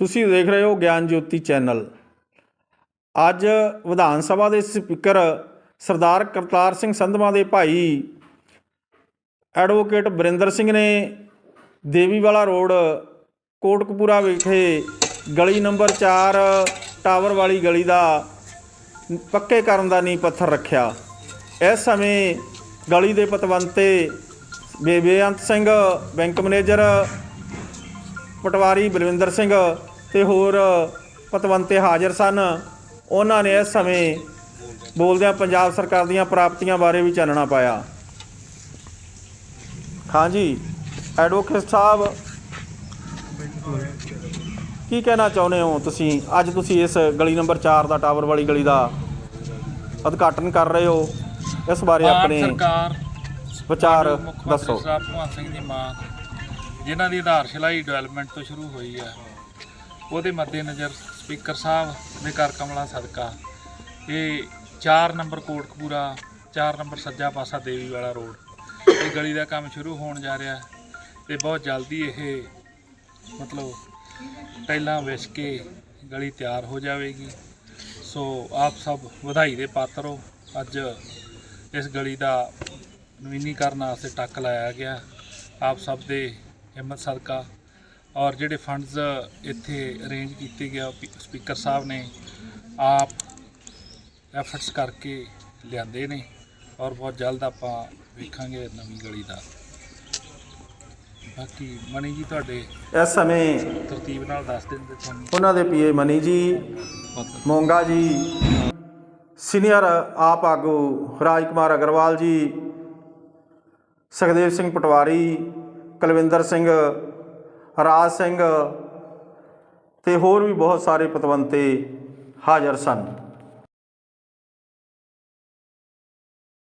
ਤੁਸੀਂ ਦੇਖ ਰਹੇ ਹੋ ਗਿਆਨ ਜੋਤੀ ਚੈਨਲ। ਅੱਜ ਵਿਧਾਨ ਸਭਾ ਦੇ ਸਪੀਕਰ ਸਰਦਾਰ ਕਰਤਾਰ ਸਿੰਘ ਸੰਧਵਾ ਦੇ ਭਾਈ ਐਡਵੋਕੇਟ ਬਰਿੰਦਰ ਸਿੰਘ ਨੇ ਦੇਵੀਵਾਲਾ ਰੋਡ, ਕੋਟਕਪੂਰਾ ਵਿਖੇ ਗਲੀ ਨੰਬਰ 4 ਟਾਵਰ ਵਾਲੀ ਗਲੀ ਦਾ ਪੱਕੇ ਕਰਨ ਦਾ ਨੀਂਹ ਪੱਥਰ ਰੱਖਿਆ। ਇਸ ਸਮੇਂ ਗਲੀ ਦੇ ਪਤਵੰਤੇ ਬੇਬੇਅੰਤ ਸਿੰਘ, ਬੈਂਕ ਮੈਨੇਜਰ ਪਟਵਾਰੀ ਬਲਵਿੰਦਰ ਸਿੰਘ ਤੇ ਹੋਰ ਪਤਵੰਤੇ ਹਾਜ਼ਰ ਸਨ। ਉਹਨਾਂ ਨੇ ਇਸ ਸਮੇਂ ਬੋਲਦਿਆਂ ਪੰਜਾਬ ਸਰਕਾਰ ਦੀਆਂ ਪ੍ਰਾਪਤੀਆਂ ਬਾਰੇ ਵੀ ਚਾਨਣਾ ਪਾਇਆ। ਹਾਂਜੀ ਐਡਵੋਕੇਟ ਸਾਹਿਬ ਕੀ ਕਹਿਣਾ ਚਾਹੁੰਦੇ ਹੋ ਤੁਸੀਂ? ਅੱਜ ਤੁਸੀਂ ਇਸ ਗਲੀ ਨੰਬਰ 4 ਦਾ ਟਾਵਰ ਵਾਲੀ ਗਲੀ ਦਾ ਉਦਘਾਟਨ ਕਰ ਰਹੇ ਹੋ। ਇਸ ਬਾਰੇ ਆਪਣੇ ਸਰਕਾਰ ਵਿਚਾਰ ਦੱਸੋ। ਸਾਹਿਬ ਭਗਵੰਤ ਸਿੰਘ ਦੀ ਮਾਂ ਜਿਨ੍ਹਾਂ ਦੀ ਆਧਾਰਸ਼ਿਲਾ ਹੀ ਡਿਵੈਲਪਮੈਂਟ ਤੋਂ ਸ਼ੁਰੂ ਹੋਈ ਆ ਉਹਦੇ ਮੱਦੇਨਜ਼ਰ ਸਪੀਕਰ ਸਾਹਿਬ ਦੇ ਘਰ ਕਮਲਾ ਸਦਕਾ। ਇਹ 4 ਨੰਬਰ ਕੋਟਕਪੂਰਾ 4 ਨੰਬਰ ਸੱਜਾ ਪਾਸਾ ਦੇਵੀ ਵਾਲਾ ਰੋਡ। ਇਹ ਗਲੀ ਦਾ ਕੰਮ ਸ਼ੁਰੂ ਹੋਣ ਜਾ ਰਿਹਾ ਤੇ ਬਹੁਤ ਜਲਦੀ ਇਹ ਮਤਲਬ ਟਾਈਲਾਂ ਵਿਛ ਕੇ ਗਲੀ ਤਿਆਰ ਹੋ ਜਾਵੇਗੀ। ਸੋ ਆਪ ਸਭ ਵਧਾਈ ਦੇ ਪਾਤਰ ਹੋ। ਅੱਜ ਇਸ ਗਲੀ ਦਾ ਨਵੀਨੀਕਰਨ ਵਾਸਤੇ ਟੱਕ ਲਾਇਆ ਗਿਆ। ਆਪ ਸਭ ਦੇ ਹਿੰਮਤ ਸਦਕਾ ਔਰ ਜਿਹੜੇ ਫੰਡਸ ਇੱਥੇ ਅਰੇਂਜ ਕੀਤੇ ਗਿਆ ਸਪੀਕਰ ਸਾਹਿਬ ਨੇ ਆਪ ਐਫਰਟਸ ਕਰਕੇ ਲਿਆਂਦੇ ਨੇ ਔਰ ਬਹੁਤ ਜਲਦ ਆਪਾਂ ਵੇਖਾਂਗੇ ਨਵੀਂ ਗਲੀ ਦਾ। ਬਾਕੀ ਮਣੀ ਜੀ ਤੁਹਾਡੇ ਇਸ ਸਮੇਂ ਤਰਤੀਬ ਨਾਲ ਦੱਸ ਦਿੰਦੇ ਤੁਹਾਨੂੰ। ਉਹਨਾਂ ਦੇ ਪੀਏ ਮਨੀ ਜੀ ਮੋਂਗਾ ਜੀ ਸੀਨੀਅਰ ਆਪ ਆਗੂ ਰਾਜ ਕੁਮਾਰ ਅਗਰਵਾਲ ਜੀ ਸੁਖਦੇਵ ਸਿੰਘ ਪਟਵਾਰੀ ਕੁਲਵਿੰਦਰ ਸਿੰਘ ਰਾਜ ਸਿੰਘ ਤੇ ਹੋਰ ਵੀ ਬਹੁਤ ਸਾਰੇ ਪਤਵੰਤੇ ਹਾਜ਼ਰ ਸਨ।